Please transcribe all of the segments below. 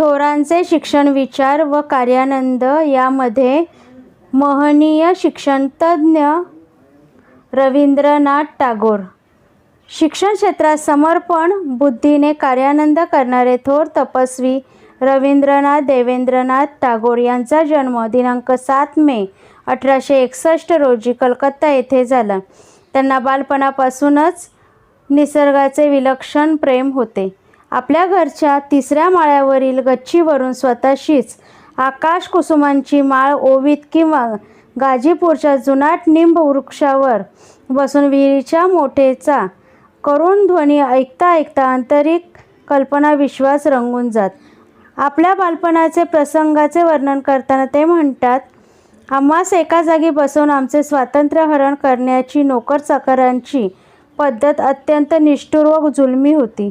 थोरांचे शिक्षण विचार व कार्यानंद यामध्ये महनीय शिक्षणतज्ज्ञ रवींद्रनाथ टागोर. शिक्षण क्षेत्रात समर्पण बुद्धीने कार्यानंद करणारे थोर तपस्वी रवींद्रनाथ देवेंद्रनाथ टागोर यांचा जन्म दिनांक सात मे अठराशे एकसष्ट रोजी कलकत्ता येथे झाला. त्यांना बालपणापासूनच निसर्गाचे विलक्षण प्रेम होते. आपल्या घरच्या तिसऱ्या माळ्यावरील गच्चीवरून स्वतःशीच आकाश कुसुमांची माळ ओवीत किंवा गाजीपूरच्या जुनाट निंब वृक्षावर बसून विहिरीच्या मोठेचा करुण ध्वनी ऐकता ऐकता आंतरिक कल्पना विश्वास रंगून जात. आपल्या बालपणाचे प्रसंगाचे वर्णन करताना ते म्हणतात आम्हास एका जागी बसवून आमचे स्वातंत्र्य हरण करण्याची नोकरचाकरांची पद्धत अत्यंत निष्ठुर व जुलमी होती.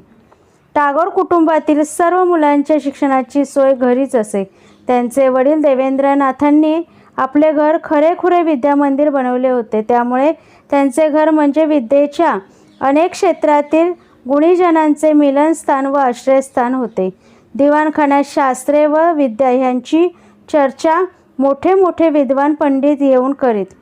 टागोर कुटुंबातील सर्व मुलांच्या शिक्षणाची सोय घरीच असे. त्यांचे वडील देवेंद्रनाथांनी आपले घर खरेखुरे विद्यामंदिर बनवले होते. त्यामुळे त्यांचे घर म्हणजे विद्येच्या अनेक क्षेत्रातील गुणीजनांचे मिलनस्थान व आश्रयस्थान होते. दिवाणखान्यात शास्त्रे व विद्या ह्यांची चर्चा मोठे मोठे विद्वान पंडित येऊन करीत.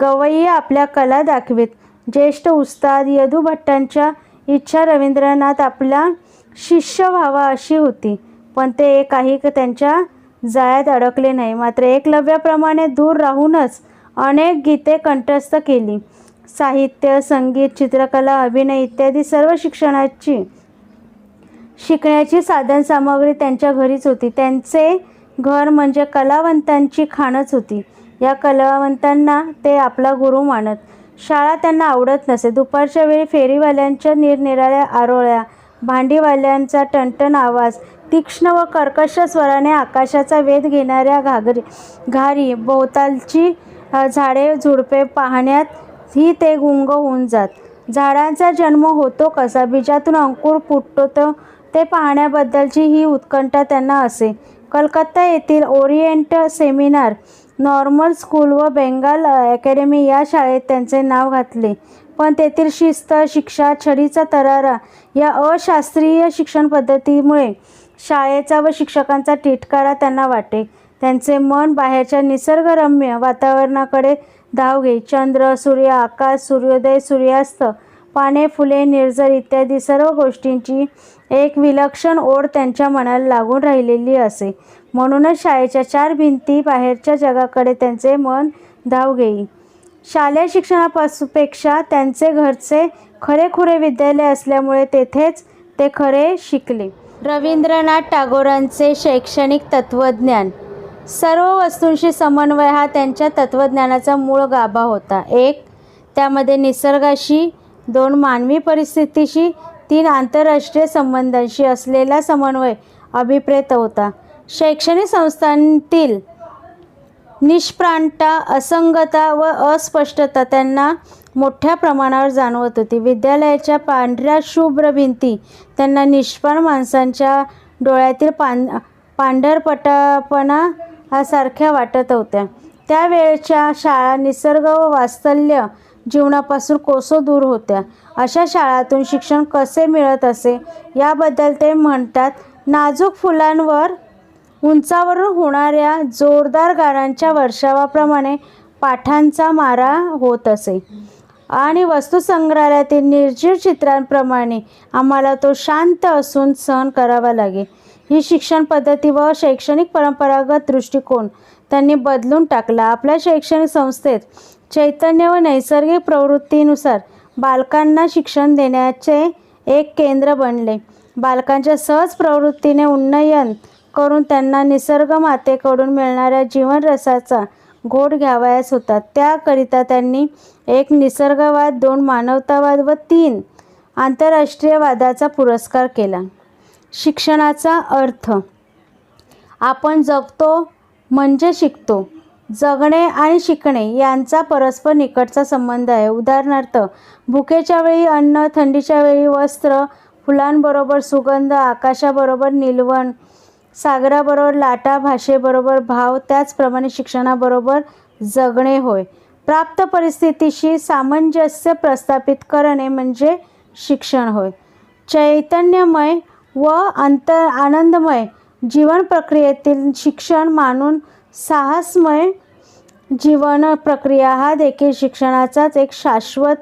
गवई आपल्या कला दाखवीत. ज्येष्ठ उस्ताद यदू भट्टांच्या इच्छा रवींद्रनाथ आपल्या शिष्य व्हावा अशी होती. पण ते काही त्यांच्या जाळ्यात अडकले नाही. मात्र एकलव्याप्रमाणे दूर राहूनच अनेक गीते कंठस्थ केली. साहित्य संगीत चित्रकला अभिनय इत्यादी सर्व शिक्षणाची शिकण्याची साधनसामग्री त्यांच्या घरीच होती. त्यांचे घर म्हणजे कलावंतांची खाणच होती. या कलावंतांना ते आपला गुरु मानत. शाळा त्यांना आवडत नसे. दुपारच्या वेळी फेरीवाल्यांच्या निरनिराळ्या आरोळ्या भांडीवाल्यांचा टणटण आवाज तीक्ष्ण व कर्कश स्वराने आकाशाचा वेध घेणाऱ्या घागरी घारी भोवतालची झाडे झुडपे पाहण्यात ही ते गुंग होऊन जात. झाडांचा जन्म होतो कसा? बीजातून अंकुर फुटतो तर ते पाहण्याबद्दलची ही उत्कंठा त्यांना असे. कलकत्ता येथील ओरिएंट सेमिनार नॉर्मल स्कूल व बेंगाल अकॅडमी या शाळेत त्यांचे नाव घातले. पण तेथील शिस्त शिक्षा छडीचा तरारा या अशास्त्रीय शिक्षण पद्धतीमुळे शाळेचा व शिक्षकांचा तिटकारा त्यांना वाटे. त्यांचे मन बाहेरच्या निसर्गरम्य वातावरणाकडे धाव घेई. चंद्र सूर्य आकाश सूर्योदय सूर्यास्त पाने फुले निर्जर इत्यादी सर्व गोष्टींची एक विलक्षण ओढ त्यांच्या मनाला लागून राहिलेली असे. म्हणूनच शाळेच्या चार भिंती बाहेरच्या जगाकडे त्यांचे मन धाव घेई. शालेय शिक्षणापासूपेक्षा त्यांचे घरचे खरेखुरे विद्यालय असल्यामुळे तेथेच ते खरे शिकले. रवींद्रनाथ टागोरांचे शैक्षणिक तत्त्वज्ञान. सर्व वस्तूंशी समन्वय हा त्यांच्या तत्त्वज्ञानाचा मूळ गाभा होता. एक त्यामध्ये निसर्गाशी दोन मानवी परिस्थितीशी तीन आंतरराष्ट्रीय संबंधांशी असलेला समन्वय अभिप्रेत होता. शैक्षणिक संस्थांतील निष्प्रांता असंगता व अस्पष्टता त्यांना मोठ्या प्रमाणावर जाणवत होती. विद्यालयाच्या पांढऱ्या शुभ्र भिंती त्यांना निष्प्राण माणसांच्या डोळ्यातील पां पांढरपटापणा सारख्या वाटत होत्या. त्यावेळच्या शाळा निसर्ग व वास्तल्य जीवनापासून कोसो दूर होत्या. अशा शाळातून शिक्षण कसे मिळत असे? याबद्दल ते म्हणतात नाजूक फुलांवर उंचावरून होणाऱ्या जोरदार गारांच्या वर्षावाप्रमाणे पाठांचा मारा होत असे. आणि वस्तुसंग्रहालयातील निर्जीव चित्रांप्रमाणे आम्हाला तो शांत असून सहन करावा लागे ही शिक्षण पद्धती व शैक्षणिक परंपरागत दृष्टिकोन त्यांनी बदलून टाकला. आपल्या शैक्षणिक संस्थेत चैतन्य व नैसर्गिक प्रवृत्तीनुसार बालकांना शिक्षण देण्याचे एक केंद्र बनले. बालकांच्या सहज प्रवृत्तीने उन्नयन करून त्यांना निसर्ग मातेकडून मिळणाऱ्या जीवनरसाचा घोट घ्यावयास होता त्याकरिता त्यांनी एक निसर्गवाद दोन मानवतावाद व तीन आंतरराष्ट्रीयवादाचा पुरस्कार केला. शिक्षणाचा अर्थ आपण जगतो म्हणजे शिकतो. जगणे आणि शिकणे यांचा परस्पर निकटचा संबंध आहे. उदाहरणार्थ भुकेच्या वेळी अन्न थंडीच्या वेळी वस्त्र फुलांबरोबर सुगंध आकाशाबरोबर निलवण सागराबरोबर लाटा भाषेबरोबर भाव त्याचप्रमाणे शिक्षणाबरोबर जगणे होय. प्राप्त परिस्थितीशी सामंजस्य प्रस्थापित करणे म्हणजे शिक्षण होय. चैतन्यमय व अंतर आनंदमय जीवन प्रक्रियेतील शिक्षण मानून साहसमय जीवन प्रक्रिया हा देखील शिक्षणाचाच एक शाश्वत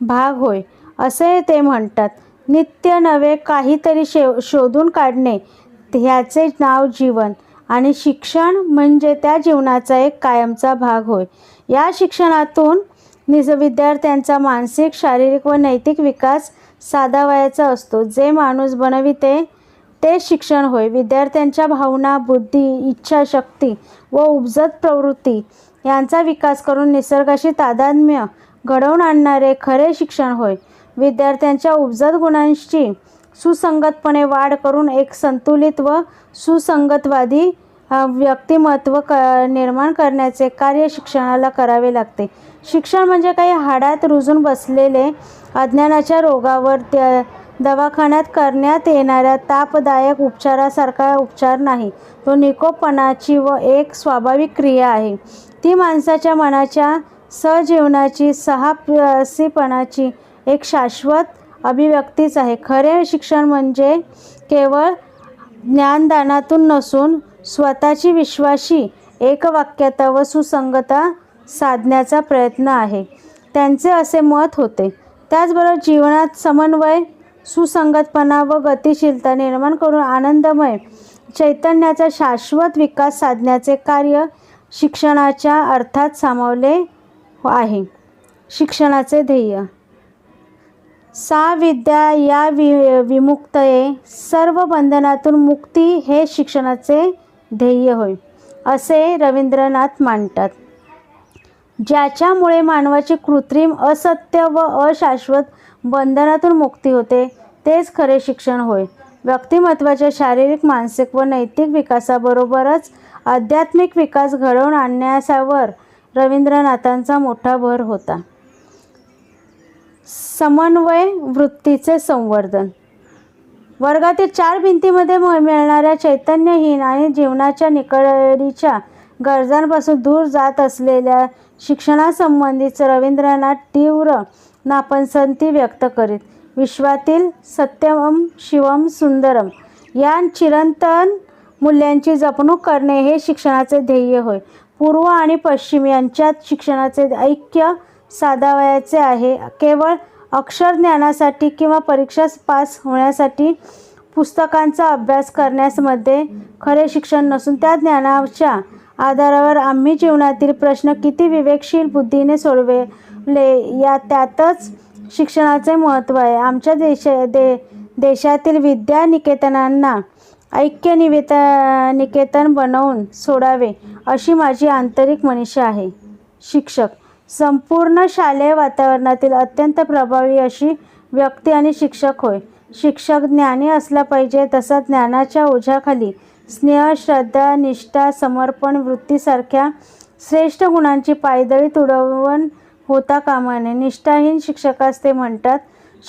भाग होय असे ते म्हणतात. नित्य नवे काहीतरी शे शोधून काढणे ह्याचे नाव जीवन आणि शिक्षण म्हणजे त्या जीवनाचा एक कायमचा भाग होय. या शिक्षणातून निज विद्यार्थ्यांचा मानसिक शारीरिक व नैतिक विकास साधावयाचा असतो. जे माणूस बनविते ते शिक्षण होय. विद्यार्थ्यांच्या भावना बुद्धी इच्छाशक्ती व उपजत प्रवृत्ती यांचा विकास करून निसर्गाशी तादात्म्य घडवून आणणारे खरे शिक्षण होय. विद्यार्थ्यांच्या उपजत गुणांची सुसंगतपणे वाढ करून एक संतुलित व सुसंगतवादी व्यक्तिमत्व क निर्माण करण्याचे कार्य शिक्षणाला करावे लागते. शिक्षण म्हणजे काही हाडात रुजून बसलेले अज्ञानाच्या रोगावर त्या दवाखान्यात करण्यात येणाऱ्या तापदायक उपचारासारखा उपचार नाही. तो निकोपणाची व एक स्वाभाविक क्रिया आहे. ती माणसाच्या मनाच्या सहजीवनाची सहासीपणाची एक शाश्वत अभिव्यक्तीच आहे. खरे शिक्षण म्हणजे केवळ ज्ञानदानातून नसून स्वतःची विश्वाशी एकवाक्यता व सुसंगता साधण्याचा प्रयत्न आहे. त्यांचे असे मत होते. त्याचबरोबर जीवनात समन्वय सुसंगतपणा व गतिशीलता निर्माण करून आनंदमय चैतन्याचा शाश्वत विकास साधण्याचे कार्य शिक्षणाच्या अर्थात सामावले आहे. शिक्षणाचे ध्येय. सा विद्या या वि विमुक्तये. सर्व बंधनातून मुक्ती हे शिक्षणाचे ध्येय होय असे रवींद्रनाथ मांडतात ज्याच्यामुळे मानवाची कृत्रिम असत्य व अशाश्वत बंधनातून मुक्ती होते तेच खरे शिक्षण होय. व्यक्तिमत्वाच्या शारीरिक मानसिक व नैतिक विकासाबरोबरच आध्यात्मिक विकास घडवून आणण्यासावर रवींद्रनाथांचा मोठा भर होता. समन्वय वृत्तीचे संवर्धन. वर्गातील चार भिंतीमध्ये म- मिळणाऱ्या चैतन्यहीन आणि जीवनाच्या निकडीच्या गरजांपासून दूर जात असलेल्या शिक्षणासंबंधीच रवींद्रनाथ तीव्र नापसंती व्यक्त करीत विश्वातील सत्यम शिवम सुंदरम या चिरंतन मूल्यांची जपणूक करणे हे शिक्षणाचे ध्येय होय. पूर्व आणि पश्चिम यांच्यात शिक्षणाचे ऐक्य साधावयाचे आहे. केवळ अक्षर ज्ञानासाठी किंवा परीक्षा पास होण्यासाठी पुस्तकांचा अभ्यास करण्यासमध्ये खरे शिक्षण नसून त्या ज्ञानाच्या आधारावर आम्ही जीवनातील प्रश्न किती विवेकशील बुद्धीने सोडवले या त्यातच शिक्षणाचे महत्त्व आहे. आमच्या देश दे देशातील विद्या निकेतनांना ऐक्य निवेत निकेतन बनवून सोडावे अशी माझी आंतरिक मनीषा आहे. शिक्षक संपूर्ण शालेय वातावरणातील अत्यंत प्रभावी अशी व्यक्ती आणि शिक्षक होय. शिक्षक ज्ञानी असला पाहिजे तसा ज्ञानाच्या ओझ्याखाली स्नेह श्रद्धा निष्ठा समर्पण वृत्तीसारख्या श्रेष्ठ गुणांची पायदळी तुडवण होता कामा नये. निष्ठाहीन शिक्षकास ते म्हणतात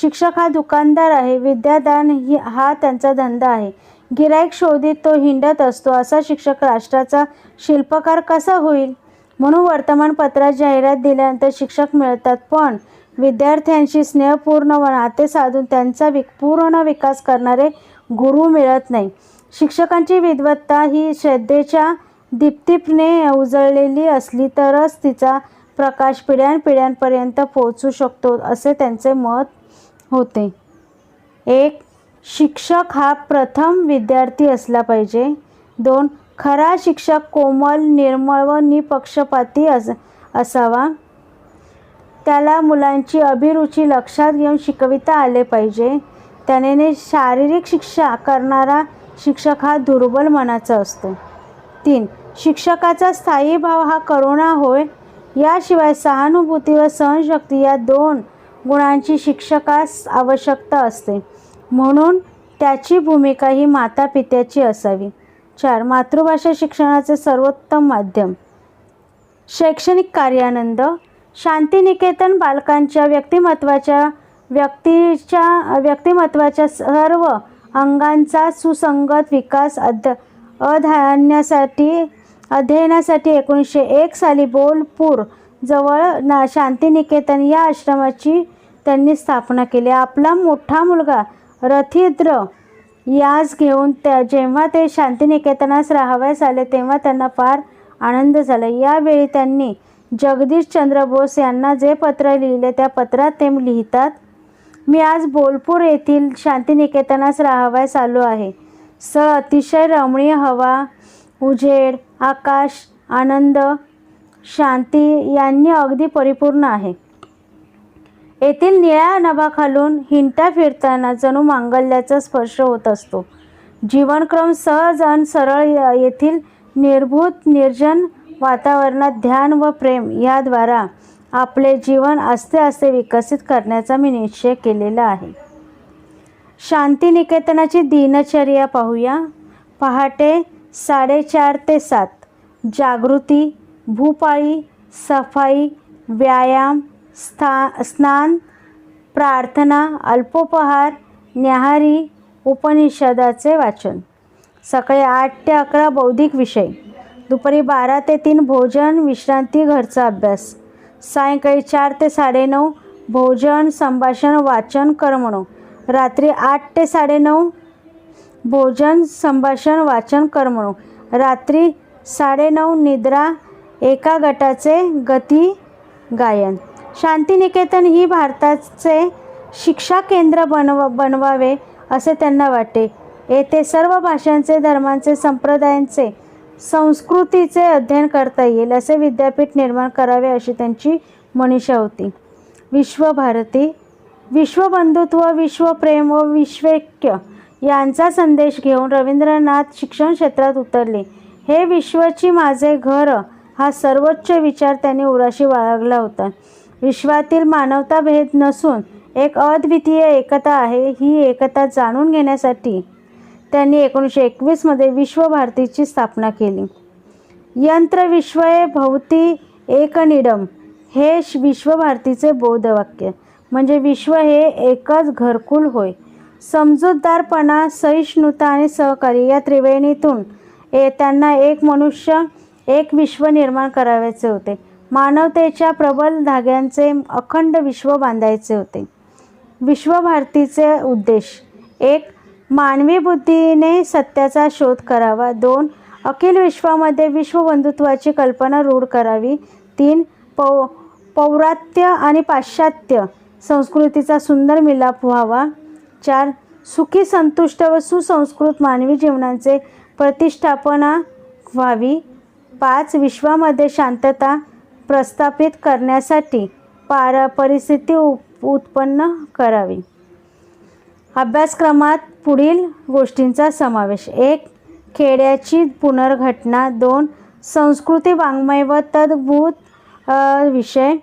शिक्षक हा दुकानदार आहे विद्यादान ही हा त्यांचा धंदा आहे. गिराईक शोधित तो हिंडत असतो. असा शिक्षक राष्ट्राचा शिल्पकार कसा होईल? म्हणून वर्तमानपत्रात जाहिरात दिल्यानंतर शिक्षक मिळतात. पण विद्यार्थ्यांशी स्नेहपूर्ण व नाते साधून त्यांचा विक पूर्ण विकास करणारे गुरु मिळत नाही. शिक्षकांची विद्वत्ता ही श्रद्धेच्या दीप्तीपणे उजळलेली असली तरच तिचा प्रकाश पिढ्यानपिढ्यांपर्यंत पोहोचू शकतो असे त्यांचे मत होते. एक शिक्षक हा प्रथम विद्यार्थी असला पाहिजे. दोन खरा शिक्षक कोमल निर्मळ व निपक्षपाती अस असावा. त्याला मुलांची अभिरुची लक्षात घेऊन शिकविता आले पाहिजे. त्याने शारीरिक शिक्षा करणारा शिक्षक हा दुर्बल मनाचा असतो. तीन शिक्षकाचा स्थायी भाव हा करुणा होय. याशिवाय सहानुभूती व सहनशक्ती या दोन गुणांची शिक्षकास आवश्यकता असते. म्हणून त्याची भूमिका ही माता पित्याची असावी. चार मातृभाषा शिक्षणाचे सर्वोत्तम माध्यम. शैक्षणिक कार्यानंद शांतिनिकेतन बालकांच्या व्यक्तिमत्वाच्या व्यक्तीच्या व्यक्तिमत्वाच्या सर्व अंगांचा सुसंगत विकास अध अधान्यासाठी अध्ययनासाठी एकोणीसशे एक साली बोलपूर जवळ ना शांतिनिकेतन या आश्रमाची त्यांनी स्थापना केली. आपला मोठा मुलगा रथिद्र यास घेऊन त्या जेव्हा ते शांतिनिकेतनास राहावयास आले तेव्हा त्यांना फार आनंद झाला. यावेळी त्यांनी जगदीश चंद्र बोस यांना जे पत्र लिहिले त्या पत्रात ते लिहितात मी आज बोलपूर येथील शांतिनिकेतनास राहावयास आलो आहे. स अतिशय रमणीय हवा उजेड आकाश आनंद शांती यांनी अगदी परिपूर्ण आहे. येथील निळ्या नभाखालून हिंटा फिरताना जणू मांगल्याचा स्पर्श होत असतो. जीवनक्रम सहज आणि सरळ येथील निर्भूत निर्जन वातावरणात ध्यान व प्रेम याद्वारा आपले जीवन आस्ते आस्ते विकसित करण्याचा मी निश्चय केलेला आहे. शांतिनिकेतनाची दिनचर्या पाहूया. पहाटे साडेचार ते सात. जागृती भूपाळी सफाई व्यायाम स्था स्नान प्रार्थना अल्पोपहार न्याहारी उपनिषदाचे वाचन. सकाळी आठ ते अकरा बौद्धिक विषय. दुपारी बारा ते तीन भोजन विश्रांती घरचा अभ्यास. सायंकाळी चार ते साडेनऊ भोजन संभाषण वाचन करमणूक. रात्री आठ ते साडेनऊ भोजन संभाषण वाचन करमणूक. रात्री साडेनऊ निद्रा एका गटाचे गती गायन. शांतिनिकेतन ही भारताचे शिक्षा केंद्र बनव बनवावे असे त्यांना वाटे. येथे सर्व भाषांचे धर्मांचे संप्रदायांचे संस्कृतीचे अध्ययन करता येईल असे विद्यापीठ निर्माण करावे अशी त्यांची मनीषा होती. विश्वभारती विश्वबंधुत्व विश्वप्रेम व विश्वैक्य यांचा संदेश घेऊन रवींद्रनाथ शिक्षण क्षेत्रात उतरले. हे विश्वची माझे घर हा सर्वोच्च विचार त्यांनी उराशी बाळगला होता. विश्वातील मानवता भेद नसून एक अद्वितीय एकता आहे ही एकता जाणून घेण्यासाठी त्यांनी एकोणीसशे एकवीसमध्ये विश्वभारतीची स्थापना केली. यंत्रविश्वये भौती एकनिडम हे श- विश्वभारतीचे बौद्धवाक्य म्हणजे विश्व हे एकच घरकुल होय. समजूतदारपणा सहिष्णुता आणि सहकार्य या त्रिवेणीतून ए त्यांना एक मनुष्य एक विश्व निर्माण करावयाचे होते. मानवतेच्या प्रबल धाग्यांचे अखंड विश्व बांधायचे होते. विश्वभारतीचे उद्देश एक मानवी बुद्धीने सत्याचा शोध करावा. दोन अखिल विश्वामध्ये विश्वबंधुत्वाची कल्पना रूढ करावी. तीन पौ पौरात्य आणि पाश्चात्य संस्कृतीचा सुंदर मिलाप व्हावा. चार सुखी संतुष्ट व सुसंस्कृत मानवी जीवनाचे प्रतिष्ठापना व्हावी. पाच विश्वामध्ये शांतता प्रस्थापित करण्यासाठी पार परिस्थिती उप उत्पन्न करावी. अभ्यासक्रमात पुढील गोष्टींचा समावेश. एक खेड्याची पुनर्घटना. दोन संस्कृती वाङ्मय व तद्भूत विषय.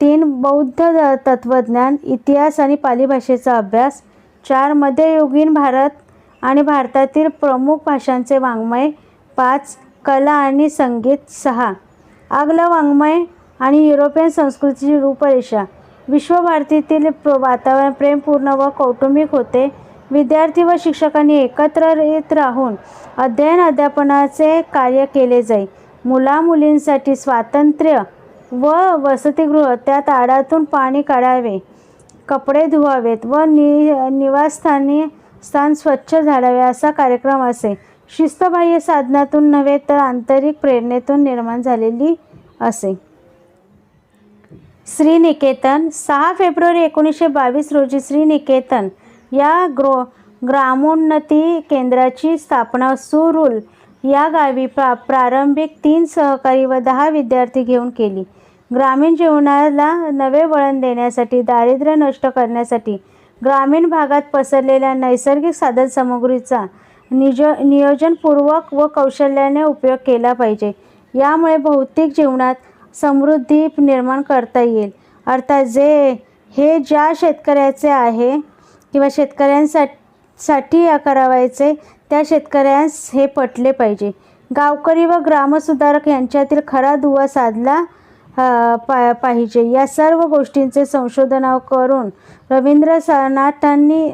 तीन बौद्ध तत्त्वज्ञान इतिहास आणि पाली भाषेचा अभ्यास. चार मध्ययुगीन भारत आणि भारतातील प्रमुख भाषांचे वाङ्मय. पाच कला आणि संगीत. सहा आगलं वाङ्मय आणि युरोपियन संस्कृतीची रूपरेषा. विश्वभारतीतील प्र वातावरण प्रेमपूर्ण व कौटुंबिक होते. विद्यार्थी व शिक्षकांनी एकत्र येत राहून अध्ययन अध्यापनाचे कार्य केले जाई. मुलामुलींसाठी स्वातंत्र्य व वसतिगृह त्यात आडातून पाणी काढावे कपडे धुवावेत व नि निवासस्थानी स्थान स्वच्छ झाडावे असा कार्यक्रम असे. शिस्तबाह्य साधनातून नव्हे तर आंतरिक प्रेरणेतून निर्माण झालेली असे. श्रीनिकेतन सहा फेब्रुवारी एकोणीसशे बावीस रोजी श्रीनिकेतन या ग्रो ग्रामोन्नती केंद्राची स्थापना सुरुल या गावी प्रा प्रारंभिक तीन सहकारी व दहा विद्यार्थी घेऊन केली. ग्रामीण जीवनाला नवे वळण देण्यासाठी दारिद्र्य नष्ट करण्यासाठी ग्रामीण भागात पसरलेल्या नैसर्गिक साधनसामुग्रीचा निज नियोजनपूर्वक व कौशल्याने उपयोग केला पाहिजे. यामुळे भौतिक जीवनात समृद्धी निर्माण करता येईल. अर्थात जे हे ज्या शेतकऱ्याचे आहे किंवा शेतकऱ्यांसाठी साठी या करावायचे त्या शेतकऱ्यांस हे पटले पाहिजे. गावकरी व ग्रामसुधारक यांच्यातील खरा दुवा साधला पा पाहिजे. या सर्व गोष्टींचे संशोधन करून रवींद्र सरनाथांनी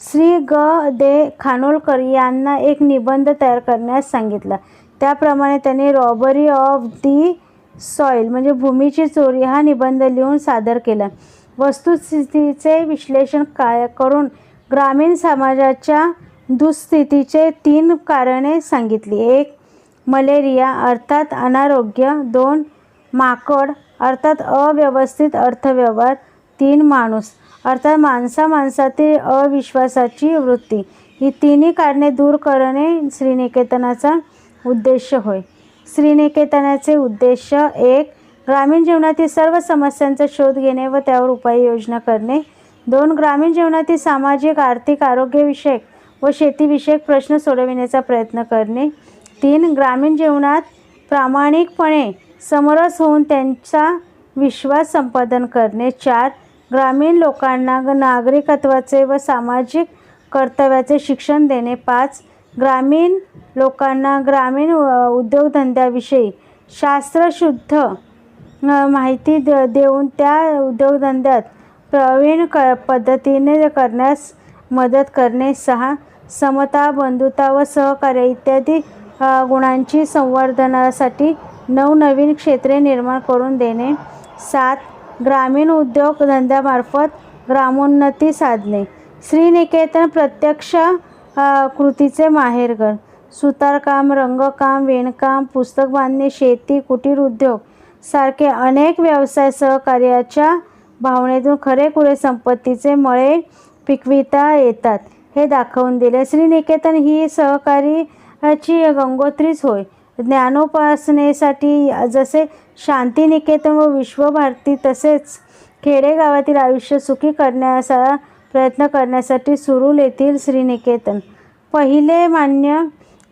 श्री ग. दे खानोलकर यांना एक निबंध तयार करण्यास सांगितला. त्याप्रमाणे त्यांनी रॉबरी ऑफ दी सॉईल म्हणजे भूमीची चोरी हा निबंध लिहून सादर केला. वस्तुस्थितीचे विश्लेषण काय करून ग्रामीण समाजाच्या दुःस्थितीचे तीन कारणे सांगितली. एक मलेरिया अर्थात अनारोग्य. दोन माकड अर्थात अव्यवस्थित अर्थव्यवहार. तीन माणूस. अर्थात माणसा माणसातील अविश्वासाची वृत्ती ही तिन्ही कारणे दूर करणे श्रीनिकेतनाचा उद्देश होय. श्रीनिकेतनाचे उद्देश एक ग्रामीण जीवनातील सर्व समस्यांचा शोध घेणे व त्यावर उपाययोजना करणे. दोन ग्रामीण जीवनातील सामाजिक आर्थिक आरोग्यविषयक व शेतीविषयक प्रश्न सोडविण्याचा प्रयत्न करणे. तीन ग्रामीण जीवनात प्रामाणिकपणे समरस होऊन त्यांचा विश्वास संपादन करणे. चार ग्रामीण लोकांना ग- नागरिकत्वाचे व सामाजिक कर्तव्याचे शिक्षण देणे. पाच ग्रामीण लोकांना ग्रामीण उद्योगधंद्याविषयी शास्त्रशुद्ध माहिती द देऊन त्या उद्योगधंद्यात प्रवीण क पद्धतीने करण्यास मदत करणे. सहा समता बंधुता व सहकार्य इत्यादी गुणांची संवर्धनासाठी नवनवीन क्षेत्रे निर्माण करून देणे. सात ग्रामीण उद्योग धंद्यामार्फत ग्रामोन्नती साधणे श्रीनिकेतन प्रत्यक्ष कृतीचे माहेरघर. सुतारकाम रंगकाम विणकाम पुस्तक बांधणी शेती कुटीर उद्योग सारखे अनेक व्यवसाय सहकार्याच्या भावनेतून खरेखुरे संपत्तीचे मळे पिकविता येतात. हे दाखवून दिले. श्रीनिकेतन ही सहकारीची गंगोत्रीच होय. ज्ञानोपासनेसाठी जसे शांतिनिकेतन व विश्वभारती तसेच खेडेगावातील आयुष्य सुखी करण्याचा प्रयत्न करण्यासाठी सुरूल येथील श्रीनिकेतन. पहिले मान्य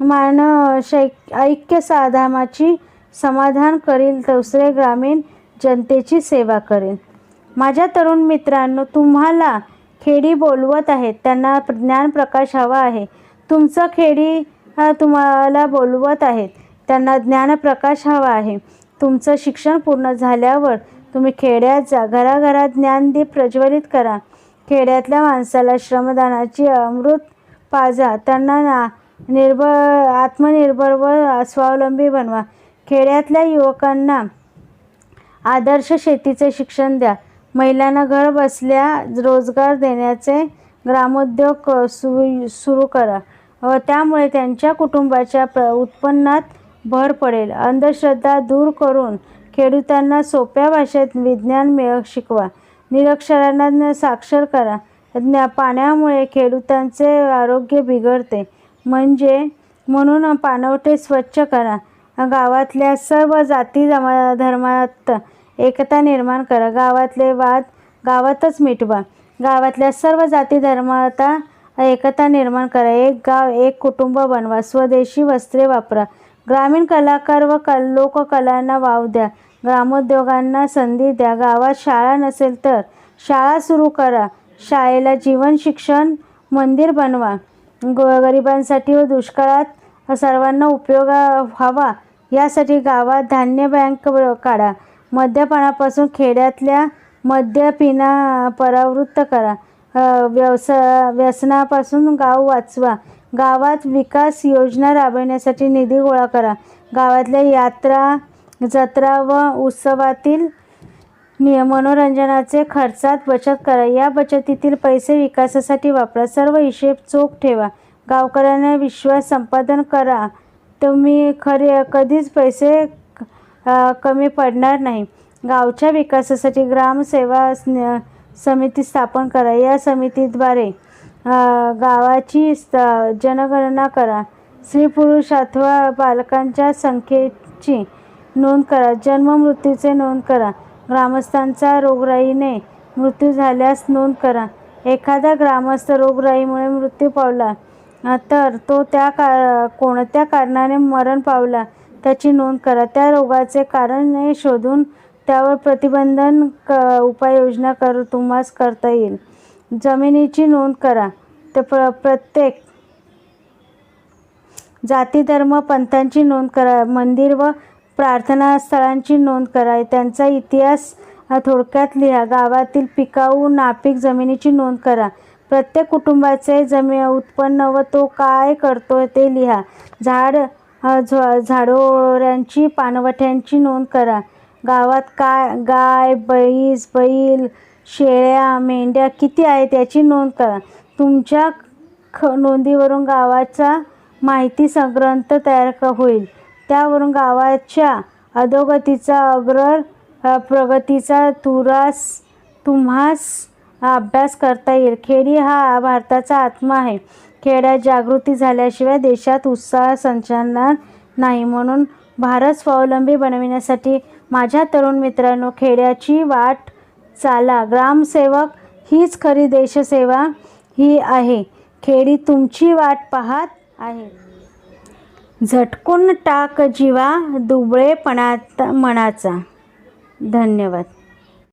मान शैक ऐक्य साधामाची समाधान करील दुसरे ग्रामीण जनतेची सेवा करेल. माझ्या तरुण मित्रांनो तुम्हाला खेडी बोलवत आहेत त्यांना ज्ञान प्रकाश हवा आहे. तुमचं खेडी तुम्हाला बोलवत आहेत. त्यांना ज्ञानप्रकाश हवा आहे. तुमचं शिक्षण पूर्ण झाल्यावर तुम्ही खेड्यात जा. घराघरात ज्ञानदीप प्रज्वलित करा. खेड्यातल्या माणसाला श्रमदानाची अमृत पाजा. त्यांना ना निर्भर आत्मनिर्भर व स्वावलंबी बनवा. खेड्यातल्या युवकांना आदर्श शेतीचे शिक्षण द्या. महिलांना घर बसल्या रोजगार देण्याचे ग्रामोद्योग सुरू सु सुरू करा. व त्यामुळे त्यांच्या कुटुंबाच्या प्र उत्पन्नात भर पडेल. अंधश्रद्धा दूर करून खेडूतांना सोप्या भाषेत विज्ञान मिळ शिकवा. निरक्षरांना साक्षर करा. ज्ञा पाण्यामुळे खेडूतांचे आरोग्य बिघडते. म्हणजे म्हणून पाणवठे स्वच्छ करा. गावातल्या सर्व जाती जमा धर्मात एकता निर्माण करा. गावातले वाद गावातच मिटवा. गावातल्या सर्व जाती धर्माता एकता निर्माण करा. एक गाव एक कुटुंब बनवा. स्वदेशी वस्त्रे वापरा. ग्रामीण कलाकार व कल लोककलांना वाव द्या. ग्रामोद्योगांना संधी द्या. गावात शाळा नसेल तर शाळा सुरू करा. शाळेला जीवन शिक्षण मंदिर बनवा. ग गरिबांसाठी व दुष्काळात सर्वांना उपयोग व्हावा. यासाठी गावात धान्य बँक काढा. मद्यपानापासून खेड्यातल्या मद्यपिना परावृत्त करा. व्यवसा व्यसनापासून गाव वाचवा. गावात विकास योजना राबविण्यासाठी निधी गोळा करा. गावातल्या यात्रा जत्रा व उत्सवातील निय मनोरंजनाचे खर्चात बचत करा. या बचतीतील पैसे विकासासाठी वापरा. सर्व हिशेब चोख ठेवा. गावकऱ्यांना विश्वास संपादन करा. तुम्ही खरे कधीच पैसे कमी पडणार नाही. गावच्या विकासासाठी ग्रामसेवा समिती स्थापन करा. या समितीद्वारे गावाची स्त जनगणना करा. स्त्री पुरुष अथवा बालकांच्या संख्येची नोंद करा. जन्म मृत्यूचे नोंद करा. ग्रामस्थांचा रोगराईने मृत्यू झाल्यास नोंद करा. एखादा ग्रामस्थ रोगराईमुळे मृत्यू पावला तर तो त्या का कोणत्या कारणाने मरण पावला त्याची नोंद करा. त्या रोगाचे कारण शोधून त्यावर प्रतिबंधन क उपाययोजना कर तुम्हास करता येईल. जमिनीची नोंद करा. तर प्र प्रत्येक जाती धर्म पंथांची नोंद करा. मंदिर व प्रार्थना स्थळांची नोंद करा. त्यांचा इतिहास थोडक्यात लिहा. गावातील पिकाऊ नापीक जमिनीची नोंद करा. प्रत्येक कुटुंबाचे जमी उत्पन्न व तो काय करतो ते लिहा. झाड झाडोऱ्यांची पानवठ्यांची नोंद करा. गावात काय गाय बैस बैल शेळ्या मेंढ्या किती आहेत याची नोंद करा. तुमच्या ख नोंदीवरून गावाचा माहिती संग्रंथ तयार क होईल. त्यावरून गावाच्या अधोगतीचा अग्र प्रगतीचा तुरास तुम्हास अभ्यास करता येईल. खेडी हा भारताचा आत्मा आहे. खेड्यात जागृती झाल्याशिवाय देशात उत्साह संचालनार नाही. म्हणून भारत स्वावलंबी बनविण्यासाठी माझ्या तरुण मित्रांनो खेड्याची वाट चाला ग्रामसेवक हीच खरी देशसेवा ही आहे. खेडी तुमची वाट पाहत आहे. झटकून टाक जीवा दुबळेपणात मनाचा. धन्यवाद.